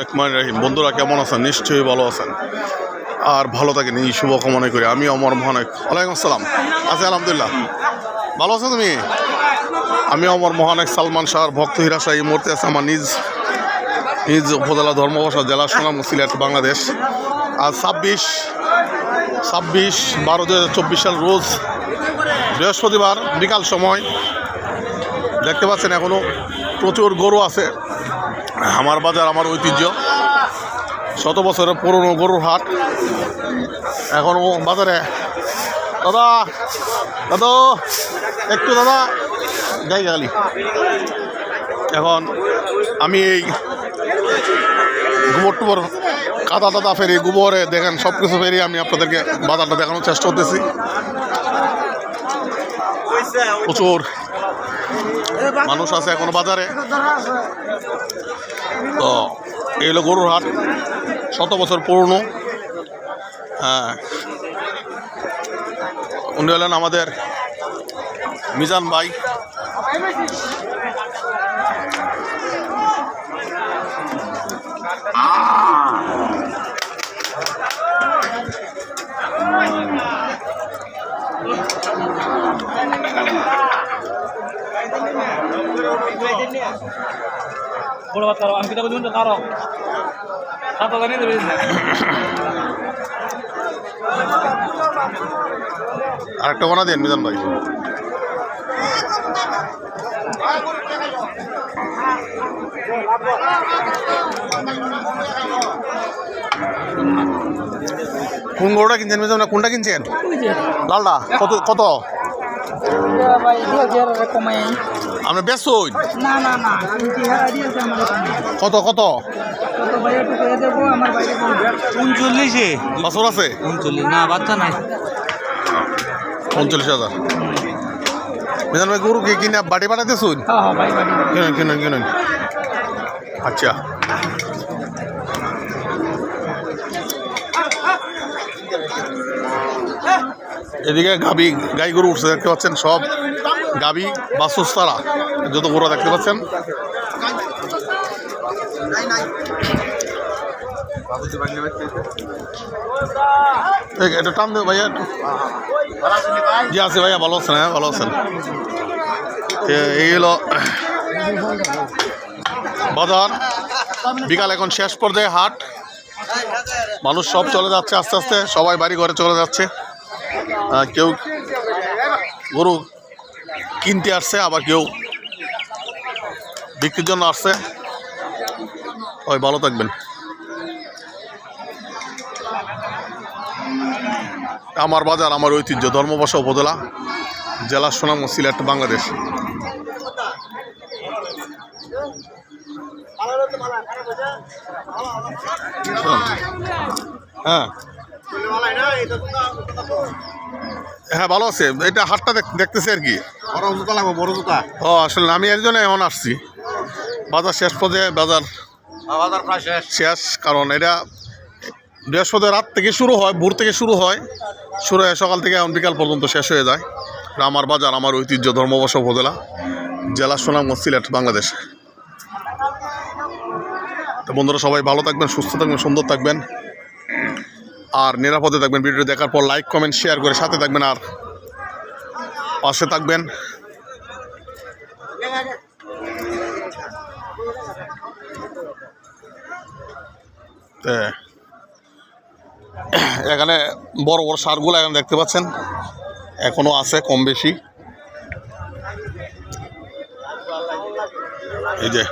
রহমান রাহিম বন্ধুরা কেমন আছেন? নিশ্চয়ই ভালো আছেন। আর ভালো থাকেন, এই শুভ কামনা করি। আমি অমর মহানক ওয়ালাইকুম আসসালাম। আছি আলহামদুলিল্লাহ। ভালো আছো তুমি? আমি অমর মহানক সালমান শাহর ভক্ত হিরাশা এই মুহূর্তে আছে আমার নিজ নিজ উপজেলা ধর্মবাসা, জেলা সোনাম সিলেট, বাংলাদেশ। আর ছাব্বিশ ছাব্বিশ বারো দু সাল রোজ বৃহস্পতিবার বিকাল সময়। দেখতে পাচ্ছেন এখনও প্রচুর গরু আছে। আমার বাজার, আমার ঐতিহ্য। শত বছরের পুরনো গরুর হাট। এখনও বাজারে। দাদা দাদা, একটু দাদা। গাই গালি। এখন আমি এই গোবর টুবর কাদা টাদা ফেরি, গোবরে দেখেন সব কিছু ফেরি আমি আপনাদেরকে বাজারটা দেখানোর চেষ্টা করতেছি। প্রচুর। মানুষ আছে এখনও বাজারে। তো এই হলো গরুর হাট, শত বছর পুরনো। হ্যাঁ। উনি হলেন আমাদের মিজান ভাই। বড় বাত করো আমি কিতাব দিন তো কারও সাত হাজার নিয়ে দেবে আরেকটা বানা দেন মিজান ভাই। কোন গরুটা কিনছেন মিজান ভাই? কোনটা কিনছেন? লালটা। কত কত? ব্যস্ত হইন না না না কত কত? কত ভাই একটু করে দেবো আমার বাইরে উনচল্লিশে। বছর আছে? উনচল্লিশ না বাচ্চা নাই। উনচল্লিশ হাজার। মিজান ভাই গরু কি কিনে বাড়ি পাঠাতে শুন হ্যাঁ হ্যাঁ ভাই বাড়ি কিনুন কিনুন কিনুন। আচ্ছা। এদিকে গাবি, গাই গরু উঠছে, দেখতে পাচ্ছেন সব গাবি বাসুস্তারা যত গরু দেখতে পাচ্ছেন। এটা টান ভাইয়া জি ভাইয়া, ভালো আছেন হ্যাঁ ভালো আছেন। এই হলো বাজার। বিকাল এখন শেষ পর্যায়ে হাট। মানুষ সব চলে যাচ্ছে আস্তে আস্তে, সবাই বাড়ি ঘরে চলে যাচ্ছে। কেউ গরু কিনতে আসছে, আবার কেউ বিক্রির জন্য আসছে। ওই ভালো থাকবেন। আমার বাজার, আমার ঐতিহ্য ধর্মবাসা উপজেলা, জেলা সুনাম সিলেট, বাংলাদেশ। হ্যাঁ। হ্যাঁ ভালো আছে। এটা হাটটা দেখ- দেখতেছি আর কি। বড় জুতা লাগবে বড় জুতা। ও আসলে আমি একজনে এমন আসছি। বাজার শেষ পর্যায়ে বাজার বাজার প্রায় শেষ। শেষ কারণ এটা বৃহস্পতি রাত থেকে শুরু হয় ভোর থেকে শুরু হয়। শুরু হয় সকাল থেকে এখন বিকাল পর্যন্ত শেষ হয়ে যায়। এটা আমার বাজার আমার ঐতিহ্য ধর্মবর্ষ উপজেলা জেলা সুনামগঞ্জ সিলেট বাংলাদেশ। তো বন্ধুরা সবাই ভালো থাকবেন সুস্থ থাকবেন সুন্দর থাকবেন। আর নিরাপদে থাকবেন ভিডিও দেখার পর লাইক কমেন্ট শেয়ার করে সাথে থাকবেন আর পাশে থাকবেন। এখানে বড় বড় সারগুলো এখন দেখতে পাচ্ছেন, এখনও আছে কম বেশি। এই যে